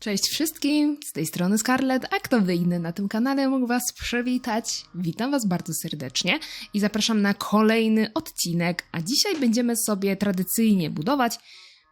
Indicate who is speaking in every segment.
Speaker 1: Cześć wszystkim, z tej strony Scarlett, a kto wy inny na tym kanale mógł was przywitać. Witam was bardzo serdecznie i zapraszam na kolejny odcinek, a dzisiaj będziemy sobie tradycyjnie budować,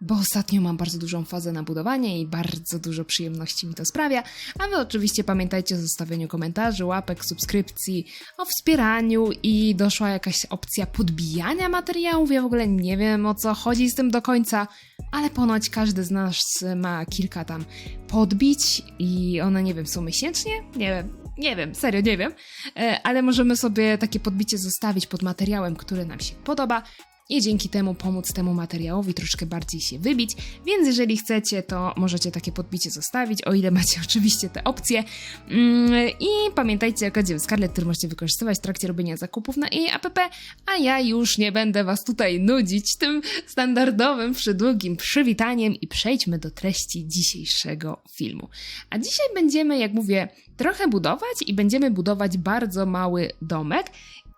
Speaker 1: bo ostatnio mam bardzo dużą fazę na budowanie i bardzo dużo przyjemności mi to sprawia, a wy oczywiście pamiętajcie o zostawieniu komentarzy, łapek, subskrypcji, o wspieraniu i doszła jakaś opcja podbijania materiałów, ja w ogóle nie wiem o co chodzi z tym do końca, ale ponoć każdy z nas ma kilka tam podbić i one, nie wiem, są miesięcznie? Nie wiem, nie wiem, serio nie wiem, E, ale możemy sobie takie podbicie zostawić pod materiałem, który nam się podoba i dzięki temu pomóc temu materiałowi troszkę bardziej się wybić, więc jeżeli chcecie, to możecie takie podbicie zostawić, o ile macie oczywiście te opcje. Mm, I pamiętajcie o kodzie Scarlett, który możecie wykorzystywać w trakcie robienia zakupów na jej app, a ja już nie będę was tutaj nudzić tym standardowym, przydługim przywitaniem i przejdźmy do treści dzisiejszego filmu. A dzisiaj będziemy, jak mówię, trochę budować i będziemy budować bardzo mały domek.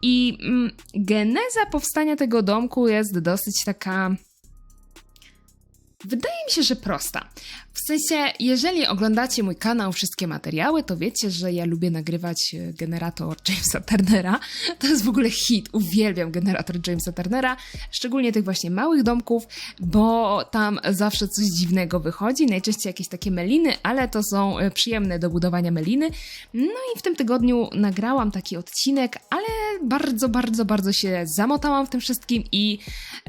Speaker 1: I mm, geneza powstania tego domku jest dosyć taka. Wydaje mi się, że prosta. W sensie, jeżeli oglądacie mój kanał, wszystkie materiały, to wiecie, że ja lubię nagrywać e, generator Jamesa Turnera. To jest w ogóle hit. Uwielbiam generator Jamesa Turnera, szczególnie tych właśnie małych domków, bo tam zawsze coś dziwnego wychodzi. Najczęściej jakieś takie meliny, ale to są e, przyjemne do budowania meliny. No i w tym tygodniu nagrałam taki odcinek, ale bardzo, bardzo, bardzo się zamotałam w tym wszystkim i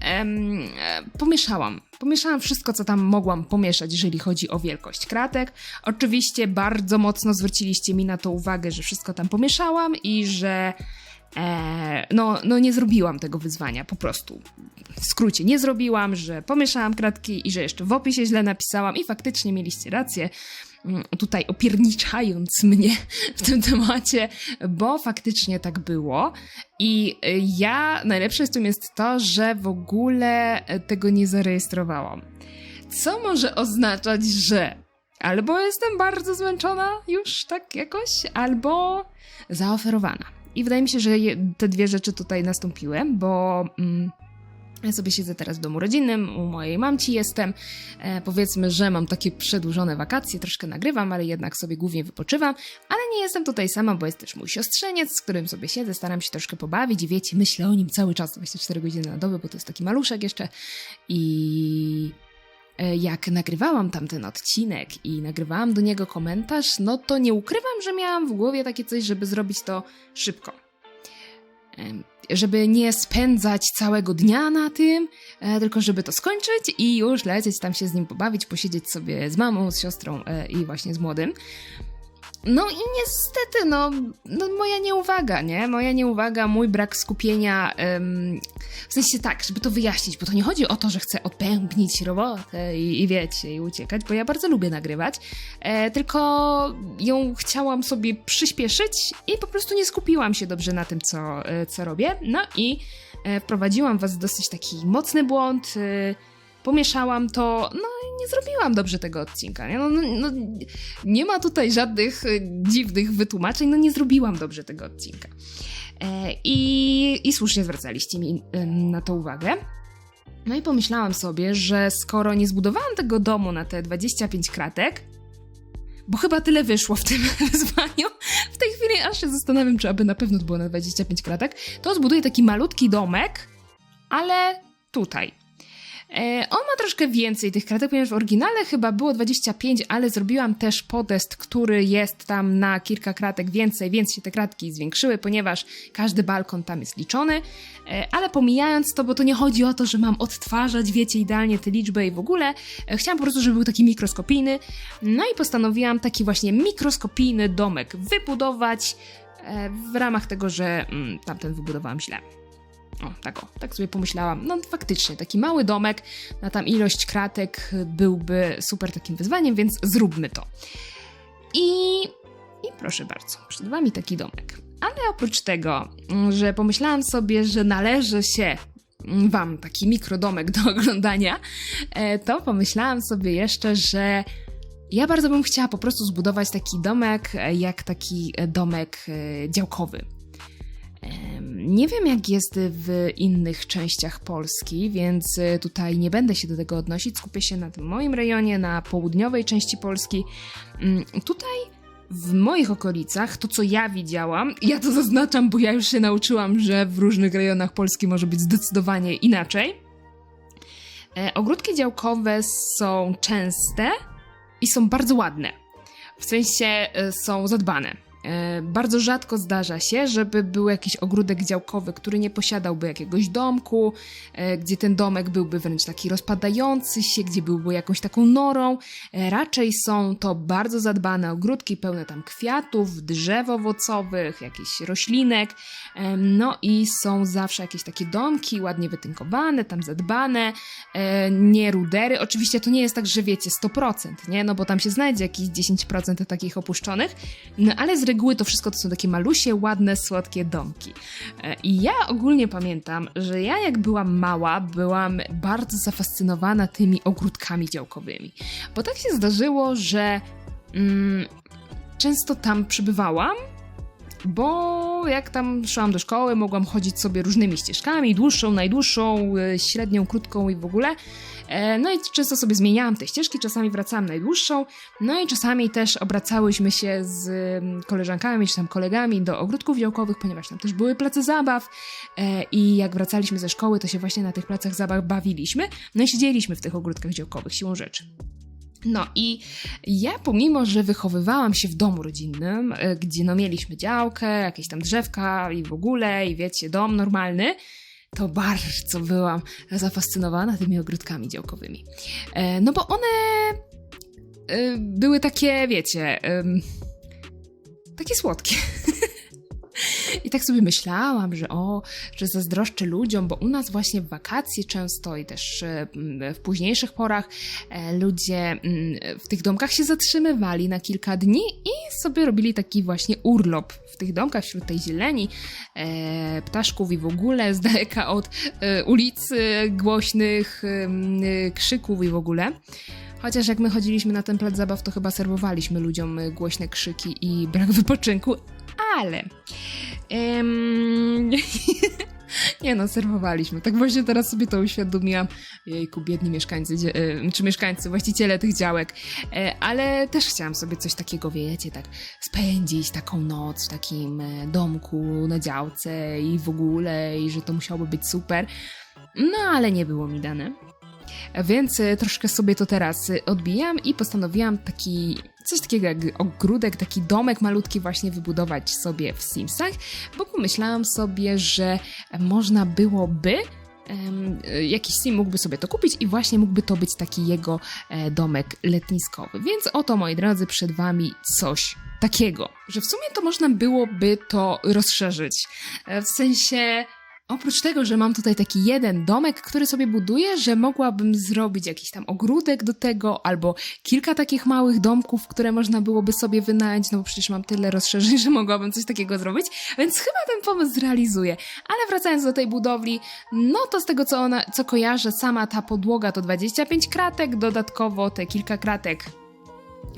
Speaker 1: em, e, pomieszałam. Pomieszałam wszystko, co tam mogłam pomieszać, jeżeli chodzi o wielkość kratek. Oczywiście bardzo mocno zwróciliście mi na to uwagę, że wszystko tam pomieszałam i że e, no, no nie zrobiłam tego wyzwania, po prostu. W skrócie, nie zrobiłam, że pomieszałam kratki i że jeszcze w opisie źle napisałam i faktycznie mieliście rację tutaj opierniczając mnie w tym temacie, bo faktycznie tak było. I y, ja, najlepsze z tym jest to, że w ogóle y, tego nie zarejestrowałam. Co może oznaczać, że albo jestem bardzo zmęczona już tak jakoś, albo zaoferowana. I wydaje mi się, że te dwie rzeczy tutaj nastąpiły, bo mm, ja sobie siedzę teraz w domu rodzinnym, u mojej mamci jestem. E, powiedzmy, że mam takie przedłużone wakacje, troszkę nagrywam, ale jednak sobie głównie wypoczywam. Ale nie jestem tutaj sama, bo jest też mój siostrzeniec, z którym sobie siedzę, staram się troszkę pobawić i wiecie, myślę o nim cały czas, 24 godziny na dobę, bo to jest taki maluszek jeszcze. I e, jak nagrywałam tamten odcinek i nagrywałam do niego komentarz, no to nie ukrywam, że miałam w głowie takie coś, żeby zrobić to szybko. Żeby nie spędzać całego dnia na tym, e, tylko żeby to skończyć i już lecieć tam się z nim pobawić, posiedzieć sobie z mamą, z siostrą e, i właśnie z młodym. No i niestety, no, no moja nieuwaga, nie? Moja nieuwaga, mój brak skupienia. em, w sensie tak, żeby to wyjaśnić, bo to nie chodzi o to, że chcę odpębnić robotę i, i wiecie, i uciekać, bo ja bardzo lubię nagrywać, e, tylko ją chciałam sobie przyspieszyć i po prostu nie skupiłam się dobrze na tym, co, e, co robię. No i e, wprowadziłam was w dosyć taki mocny błąd. E, pomieszałam to, no i nie zrobiłam dobrze tego odcinka. Nie? No, no, no, nie ma tutaj żadnych e, dziwnych wytłumaczeń, no nie zrobiłam dobrze tego odcinka. E, I, I słusznie zwracaliście mi na to uwagę. No i pomyślałam sobie, że skoro nie zbudowałam tego domu na te 25 kratek, bo chyba tyle wyszło w tym wyzwaniu, w tej chwili aż się zastanawiam, czy aby na pewno to było na 25 kratek, to zbuduję taki malutki domek, ale tutaj. E, On ma troszkę więcej tych kratek, ponieważ w oryginale chyba było 25, ale zrobiłam też podest, który jest tam na kilka kratek więcej, więc się te kratki zwiększyły, ponieważ każdy balkon tam jest liczony. E, Ale pomijając to, bo to nie chodzi o to, że mam odtwarzać, wiecie, idealnie tę liczbę i w ogóle, e, chciałam po prostu, żeby był taki mikroskopijny. No i postanowiłam taki właśnie mikroskopijny domek wybudować w ramach tego, że mm, tamten wybudowałam źle. O, tak o, tak sobie pomyślałam. No faktycznie, taki mały domek na tam ilość kratek byłby super takim wyzwaniem, więc zróbmy to. I, i proszę bardzo, przed wami taki domek. Ale oprócz tego, mm, że pomyślałam sobie, że należy się mm, wam taki mikrodomek do oglądania, e, to pomyślałam sobie jeszcze, że ja bardzo bym chciała po prostu zbudować taki domek, e, jak taki e, domek działkowy. Nie wiem, jak jest w innych częściach Polski, więc y, tutaj nie będę się do tego odnosić. Skupię się na tym moim rejonie, na południowej części Polski. Mm, Tutaj w moich okolicach, to co ja widziałam, ja to zaznaczam, bo ja już się nauczyłam, że w różnych rejonach Polski może być zdecydowanie inaczej. E, ogródki działkowe są częste i są bardzo ładne. W sensie e, są zadbane. E, Bardzo rzadko zdarza się, żeby był jakiś ogródek działkowy, który nie posiadałby jakiegoś domku, e, gdzie ten domek byłby wręcz taki rozpadający się, gdzie byłby jakąś taką norą. E, Raczej są to bardzo zadbane ogródki, pełne tam kwiatów, drzew owocowych, jakichś roślinek. No i są zawsze jakieś takie domki, ładnie wytynkowane, tam zadbane, nie rudery. Oczywiście to nie jest tak, że wiecie 100%, nie? No bo tam się znajdzie jakieś 10% takich opuszczonych, no ale z reguły to wszystko to są takie malusie, ładne, słodkie domki. E, I ja ogólnie pamiętam, że ja jak byłam mała, byłam bardzo zafascynowana tymi ogródkami działkowymi. Bo tak się zdarzyło, że mm, często tam przybywałam, bo jak tam szłam do szkoły, mogłam chodzić sobie różnymi ścieżkami, dłuższą, najdłuższą, y, średnią, krótką i w ogóle. E, No i często sobie zmieniałam te ścieżki, czasami wracałam najdłuższą, no i czasami też obracałyśmy się z mm, koleżankami czy tam kolegami do ogródków działkowych, ponieważ tam też były place zabaw e, i jak wracaliśmy ze szkoły, to się właśnie na tych placach zabaw bawiliśmy, no i siedzieliśmy w tych ogródkach działkowych siłą rzeczy. No i ja pomimo, że wychowywałam się w domu rodzinnym, e, gdzie no mieliśmy działkę, jakieś tam drzewka i w ogóle, i wiecie, dom normalny, to bardzo byłam zafascynowana tymi ogródkami działkowymi. E, No bo one e, były takie, wiecie, takie słodkie. I tak sobie myślałam, że o, że zazdroszczę ludziom, bo u nas właśnie w wakacje często i też e, w późniejszych porach e, ludzie mm, w tych domkach się zatrzymywali na kilka dni i sobie robili taki właśnie urlop w tych domkach wśród tej zieleni, e, ptaszków i w ogóle z daleka od ulicy, głośnych e, krzyków i w ogóle. Chociaż jak my chodziliśmy na ten plac zabaw, to chyba serwowaliśmy ludziom głośne krzyki i brak wypoczynku, ale... Em, nie no, serwowaliśmy. Tak właśnie teraz sobie to uświadomiłam. Jejku, biedni mieszkańcy, czy mieszkańcy, właściciele tych działek. E, Ale też chciałam sobie coś takiego, wiecie, tak spędzić taką noc w takim e, domku na działce i w ogóle, i że to musiałoby być super. No, ale nie było mi dane. Więc e, troszkę sobie to teraz odbijam i postanowiłam taki coś takiego jak ogródek, taki domek malutki właśnie wybudować sobie w Simsach, bo pomyślałam sobie, że można byłoby jakiś sim mógłby sobie to kupić i właśnie mógłby to być taki jego e, domek letniskowy. Więc oto, moi drodzy, przed wami coś takiego, że w sumie to można byłoby to rozszerzyć. E, W sensie Oprócz tego, że mam tutaj taki jeden domek, który sobie buduję, że mogłabym zrobić jakiś tam ogródek do tego, albo kilka takich małych domków, które można byłoby sobie wynająć, no bo przecież mam tyle rozszerzeń, że mogłabym coś takiego zrobić, więc chyba ten pomysł zrealizuję. Ale wracając do tej budowli, no to z tego co ona, co kojarzę, sama ta podłoga to 25 kratek, dodatkowo te kilka kratek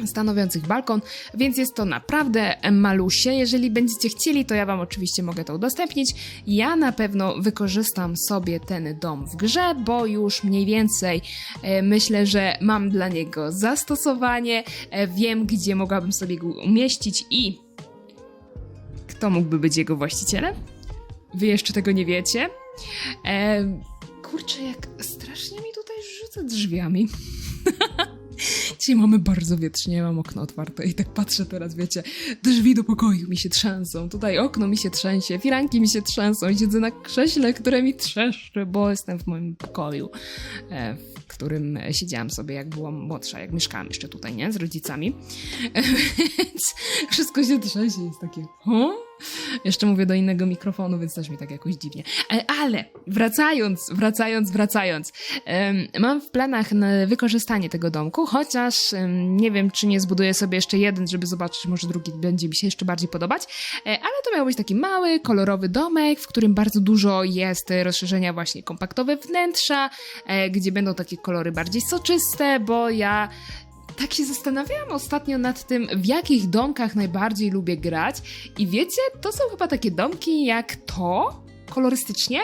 Speaker 1: stanowiących balkon, więc jest to naprawdę malusie. Jeżeli będziecie chcieli, to ja Wam oczywiście mogę to udostępnić. Ja na pewno wykorzystam sobie ten dom w grze, bo już mniej więcej e, myślę, że mam dla niego zastosowanie, e, wiem gdzie mogłabym sobie go umieścić i kto mógłby być jego właścicielem? Wy jeszcze tego nie wiecie. E, kurczę, jak strasznie mi tutaj rzuca drzwiami. Dzisiaj mamy bardzo wietrznie, mam okno otwarte i tak patrzę teraz, wiecie, drzwi do pokoju mi się trzęsą, tutaj okno mi się trzęsie, firanki mi się trzęsą, siedzę na krześle, które mi trzeszczy, bo jestem w moim pokoju, e, w którym siedziałam sobie jak byłam młodsza, jak mieszkałam jeszcze tutaj, nie, z rodzicami, więc wszystko się trzęsie, jest takie, ho? Jeszcze mówię do innego mikrofonu, więc też mi tak jakoś dziwnie. E, Ale wracając, wracając, wracając, mam w planach na wykorzystanie tego domku, chociaż nie wiem, czy nie zbuduję sobie jeszcze jeden, żeby zobaczyć, czy może drugi będzie mi się jeszcze bardziej podobać. E, Ale to miał być taki mały, kolorowy domek, w którym bardzo dużo jest rozszerzenia właśnie kompaktowe wnętrza, e, gdzie będą takie kolory bardziej soczyste, bo ja tak się zastanawiałam ostatnio nad tym, w jakich domkach najbardziej lubię grać. I wiecie, to są chyba takie domki jak to. kolorystycznie.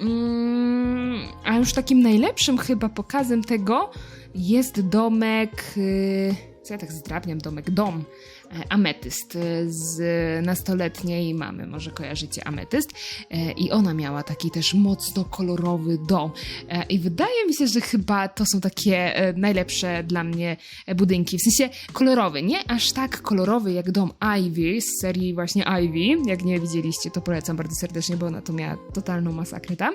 Speaker 1: Mm, a już takim najlepszym chyba pokazem tego jest domek. y, Co ja tak zdrabniam? Domek, dom. E, Ametyst y, z nastoletniej mamy, może kojarzycie Ametyst. E, I ona miała taki też mocno kolorowy dom. E, I wydaje mi się, że chyba to są takie e, najlepsze dla mnie e, budynki. W sensie kolorowy, nie aż tak kolorowy jak dom Ivy z serii właśnie Ivy. Jak nie widzieliście, to polecam bardzo serdecznie, bo ona to miała totalną masakrę tam.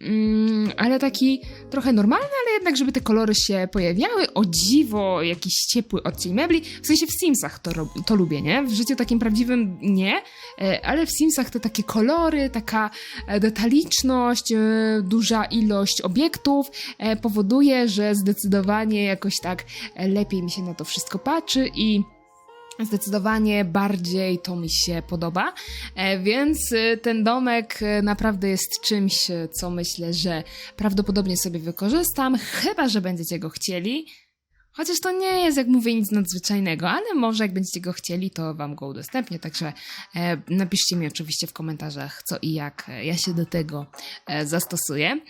Speaker 1: Mm, ale taki trochę normalny, ale jednak, żeby te kolory się pojawiały. O dziwo, jakiś ciepły odcień mebli. W sensie w Simsach to, to lubię, nie? W życiu takim prawdziwym nie, e, ale w Simsach te takie kolory, taka e, detaliczność, e, duża ilość obiektów powoduje, że zdecydowanie jakoś tak lepiej mi się na to wszystko patrzy i Zdecydowanie bardziej to mi się podoba, więc ten domek naprawdę jest czymś, co myślę, że prawdopodobnie sobie wykorzystam, chyba że będziecie go chcieli. Chociaż to nie jest, jak mówię, nic nadzwyczajnego, ale może jak będziecie go chcieli, to wam go udostępnię. Także e, napiszcie mi oczywiście w komentarzach, co i jak e, ja się do tego e, zastosuję.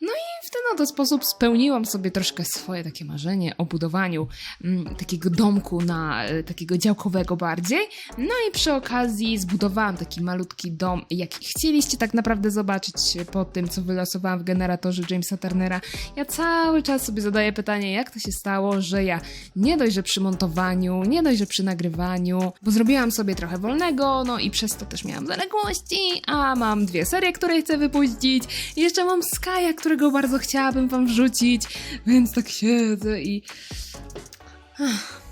Speaker 1: No i w ten oto sposób spełniłam sobie troszkę swoje takie marzenie o budowaniu mm, takiego domku na e, takiego działkowego bardziej. No i przy okazji zbudowałam taki malutki dom, jaki chcieliście tak naprawdę zobaczyć po tym, co wylosowałam w generatorze Jamesa Turnera. Ja cały czas sobie zadaję pytanie, jak to się stało, że ja nie dość, że przy montowaniu, nie dość, że przy nagrywaniu, bo zrobiłam sobie trochę wolnego, no i przez to też miałam zaległości, a mam dwie serie, które chcę wypuścić, jeszcze mam Skya, którego bardzo chciałabym wam wrzucić, więc tak siedzę i...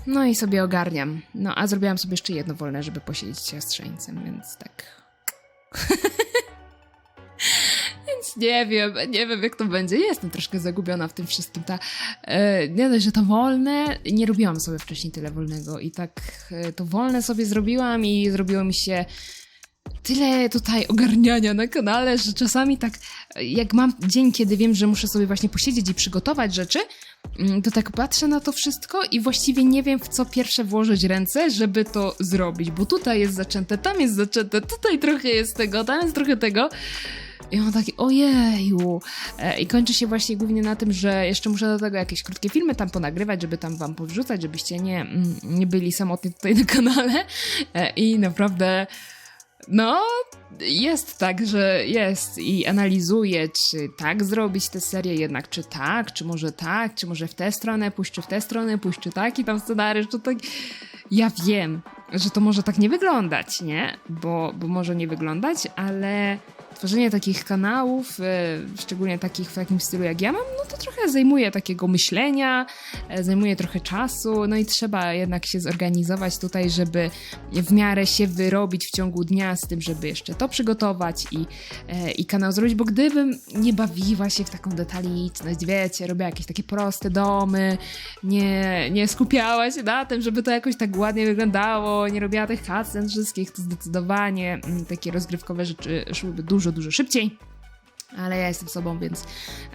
Speaker 1: No i sobie ogarniam. No a zrobiłam sobie jeszcze jedno wolne, żeby posiedzieć z siostrzeńcem, więc tak... Więc nie wiem, nie wiem jak to będzie. Jestem troszkę zagubiona w tym wszystkim. Ta, e, nie dość, że to wolne, nie robiłam sobie wcześniej tyle wolnego i tak e, to wolne sobie zrobiłam i zrobiło mi się tyle tutaj ogarniania na kanale, że czasami tak, jak mam dzień, kiedy wiem, że muszę sobie właśnie posiedzieć i przygotować rzeczy, mm, to tak patrzę na to wszystko i właściwie nie wiem, w co pierwsze włożyć ręce, żeby to zrobić, bo tutaj jest zaczęte, tam jest zaczęte, tutaj trochę jest tego, tam jest trochę tego. I on taki, ojeju. E, I kończy się właśnie głównie na tym, że jeszcze muszę do tego jakieś krótkie filmy tam ponagrywać, żeby tam wam powrzucać, żebyście nie, mm, nie byli samotni tutaj na kanale. E, I naprawdę, no, jest tak, że jest i analizuję, czy tak zrobić tę serię, jednak czy tak, czy może tak, czy może w tę stronę pójść, czy w tę stronę pójść, czy taki tam scenariusz, czy tak. Ja wiem, że to może tak nie wyglądać, nie? Bo, bo może nie wyglądać, ale tworzenie takich kanałów, e, szczególnie takich w takim stylu jak ja mam, no to trochę zajmuje takiego myślenia, e, zajmuje trochę czasu, no i trzeba jednak się zorganizować tutaj, żeby w miarę się wyrobić w ciągu dnia z tym, żeby jeszcze to przygotować i, e, i kanał zrobić, bo gdybym nie bawiła się w taką detaliczność, wiecie, robiła jakieś takie proste domy, nie, nie skupiała się na tym, żeby to jakoś tak ładnie wyglądało, nie robiła tych cutscen wszystkich, to zdecydowanie mm, takie rozgrywkowe rzeczy szłyby dużo, dużo szybciej. Ale ja jestem sobą, więc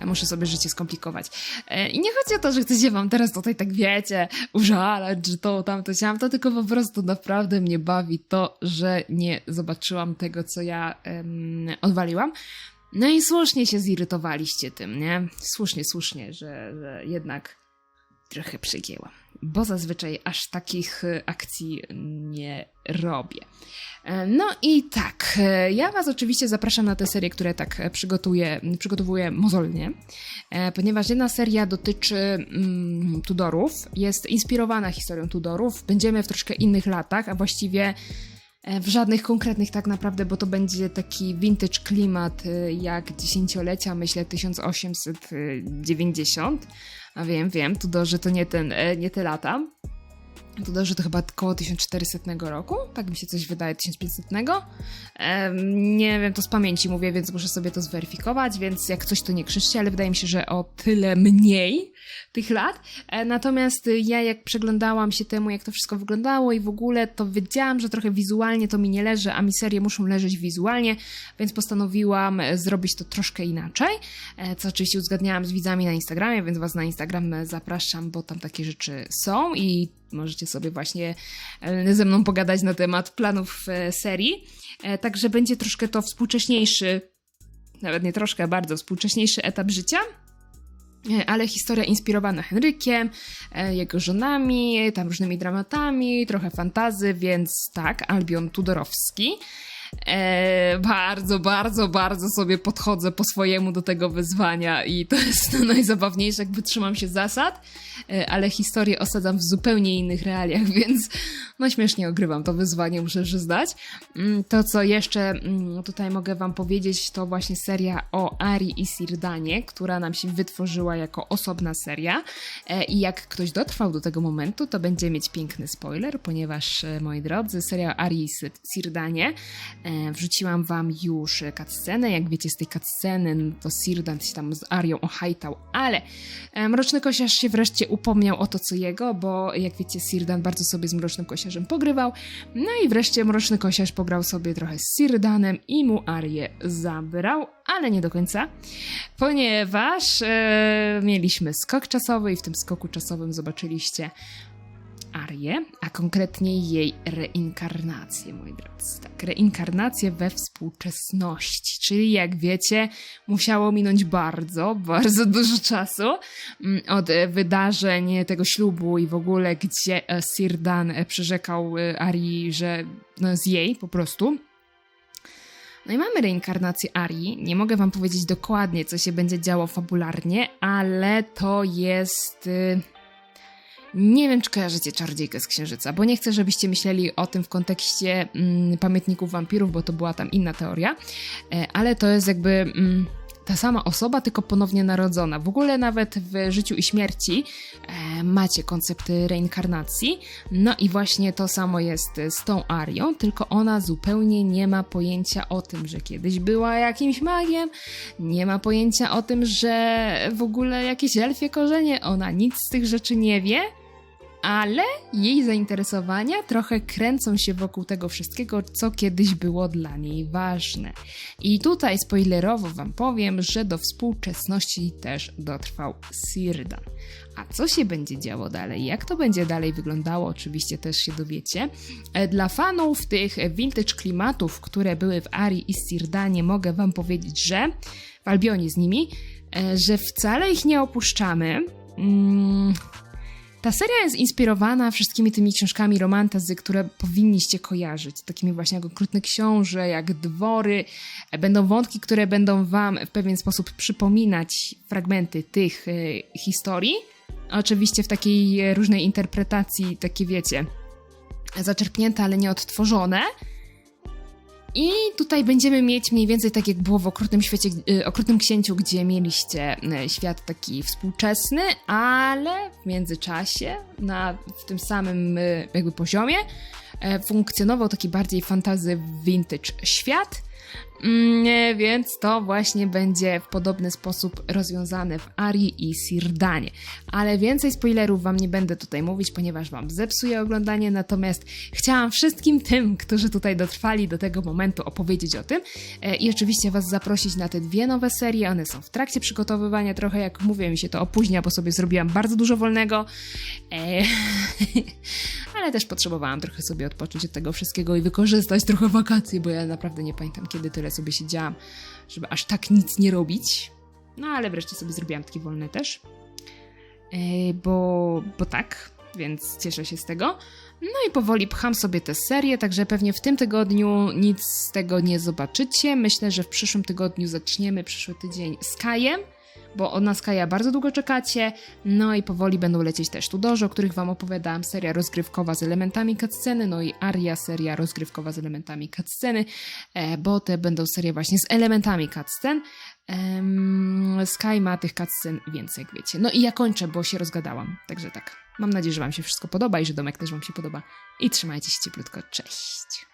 Speaker 1: muszę sobie życie skomplikować. E, I nie chodzi o to, że chcę się wam teraz tutaj tak wiecie, użalać, że to, tamto, to tylko po prostu naprawdę mnie bawi to, że nie zobaczyłam tego, co ja em, odwaliłam. No i słusznie się zirytowaliście tym, nie? Słusznie, słusznie, że, że jednak trochę przygięłam. Bo zazwyczaj aż takich e, akcji nie robię. E, No i tak, e, ja Was oczywiście zapraszam na te serie, które tak e, przygotuję, przygotowuję mozolnie, ponieważ jedna seria dotyczy mm, Tudorów, jest inspirowana historią Tudorów. Będziemy w troszkę innych latach, a właściwie w żadnych konkretnych tak naprawdę, bo to będzie taki vintage klimat jak dziesięciolecia, myślę 1890. A wiem, wiem, Tudorzy to nie, ten, nie te lata. Tudorzy to chyba około 1400 roku, tak mi się coś wydaje, 1500. Em, nie wiem, to z pamięci mówię, więc muszę sobie to zweryfikować, więc jak coś to nie krzyczcie, ale wydaje mi się, że o tyle mniej tych lat. E, natomiast ja jak przeglądałam się temu, jak to wszystko wyglądało i w ogóle, to wiedziałam, że trochę wizualnie to mi nie leży, a mi serie muszą leżeć wizualnie, więc postanowiłam e, zrobić to troszkę inaczej, e, co oczywiście uzgadniałam z widzami na Instagramie, więc was na Instagram zapraszam, bo tam takie rzeczy są i Możecie sobie właśnie e, ze mną pogadać na temat planów e, serii. E, Także będzie troszkę to współcześniejszy, nawet nie troszkę, bardzo współcześniejszy etap życia. Ale historia inspirowana Henrykiem, jego żonami, tam różnymi dramatami, trochę fantazy, więc tak, Albion Tudorowski. E, bardzo, bardzo, bardzo sobie podchodzę po swojemu do tego wyzwania i to jest to najzabawniejsze, jakby trzymam się zasad, e, ale historię osadzam w zupełnie innych realiach, więc no śmiesznie ogrywam to wyzwanie, muszę przyznać. Mm, To, co jeszcze mm, tutaj mogę wam powiedzieć, to właśnie seria o Ari i Sirdanie, która nam się wytworzyła jako osobna seria E, i jak ktoś dotrwał do tego momentu, to będzie mieć piękny spoiler, ponieważ, e, moi drodzy, seria o Ari i Sir- Sirdanie wrzuciłam wam już cutscenę, jak wiecie z tej cutsceny, no to Sirdan się tam z Arią ohajtał, ale e, Mroczny Kosiarz się wreszcie upomniał o to, co jego, bo jak wiecie, Sirdan bardzo sobie z Mrocznym Kosiarzem pogrywał, no i wreszcie Mroczny Kosiarz pograł sobie trochę z Sirdanem i mu Arię zabrał, ale nie do końca, ponieważ e, mieliśmy skok czasowy i w tym skoku czasowym zobaczyliście Arię, a konkretnie jej reinkarnację, moi drodzy. Tak, reinkarnację we współczesności, czyli jak wiecie, musiało minąć bardzo, bardzo dużo czasu mm, od e, wydarzeń tego ślubu i w ogóle, gdzie e, Sirdan e, przyrzekał e, Arii, że no, z jej po prostu. No i mamy reinkarnację Arii. Nie mogę wam powiedzieć dokładnie, co się będzie działo fabularnie, ale to jest. Nie wiem, czy kojarzycie Czarodziejkę z Księżyca, bo nie chcę, żebyście myśleli o tym w kontekście mm, pamiętników wampirów, bo to była tam inna teoria, e, ale to jest jakby mm, ta sama osoba, tylko ponownie narodzona. W ogóle nawet w życiu i śmierci e, macie koncept reinkarnacji, no i właśnie to samo jest z tą Arią, tylko ona zupełnie nie ma pojęcia o tym, że kiedyś była jakimś magiem, nie ma pojęcia o tym, że w ogóle jakieś elfie korzenie, ona nic z tych rzeczy nie wie, ale jej zainteresowania trochę kręcą się wokół tego wszystkiego, co kiedyś było dla niej ważne. I tutaj spoilerowo wam powiem, że do współczesności też dotrwał Sirdan. A co się będzie działo dalej? Jak to będzie dalej wyglądało? Oczywiście też się dowiecie. E, Dla fanów tych vintage klimatów, które były w Ari i Sirdanie, mogę wam powiedzieć, że w Albionie z nimi, e, że wcale ich nie opuszczamy. Mm, ta seria jest inspirowana wszystkimi tymi książkami romantazy, które powinniście kojarzyć. Takimi właśnie jak Okrutne Książę, jak Dwory. E, Będą wątki, które będą wam w pewien sposób przypominać fragmenty tych e, historii. Oczywiście w takiej e, różnej interpretacji, takie wiecie, zaczerpnięte, ale nie odtworzone. I tutaj będziemy mieć mniej więcej tak, jak było w Okrutnym Świecie, y, Okrutnym Księciu, gdzie mieliście y, świat taki współczesny, ale w międzyczasie, na, w tym samym y, jakby poziomie, funkcjonował taki bardziej fantazy vintage świat. Mm, Więc to właśnie będzie w podobny sposób rozwiązane w Arii i Sirdanie. Ale więcej spoilerów wam nie będę tutaj mówić, ponieważ wam zepsuję oglądanie, natomiast chciałam wszystkim tym, którzy tutaj dotrwali do tego momentu opowiedzieć o tym e, i oczywiście was zaprosić na te dwie nowe serie, one są w trakcie przygotowywania, trochę jak mówię, mi się to opóźnia, bo sobie zrobiłam bardzo dużo wolnego, e, ale też potrzebowałam trochę sobie odpocząć od tego wszystkiego i wykorzystać trochę wakacji, bo ja naprawdę nie pamiętam, kiedy tyle sobie siedziałam, żeby aż tak nic nie robić. No ale wreszcie sobie zrobiłam takie wolne też. E, bo, bo tak, więc cieszę się z tego. No i powoli pcham sobie tę serię, także pewnie w tym tygodniu nic z tego nie zobaczycie. Myślę, że w przyszłym tygodniu zaczniemy przyszły tydzień z Kajem, bo od nas Kaja bardzo długo czekacie. No i powoli będą lecieć też Tudorzy, o których wam opowiadałam, seria rozgrywkowa z elementami cutsceny, no i Aria, seria rozgrywkowa z elementami cutsceny, e, bo te będą serie właśnie z elementami cutscen. Sky ma tych cutscen więcej, jak wiecie. No i ja kończę, bo się rozgadałam. Także tak. Mam nadzieję, że Wam się wszystko podoba i że domek też Wam się podoba. I trzymajcie się cieplutko. Cześć!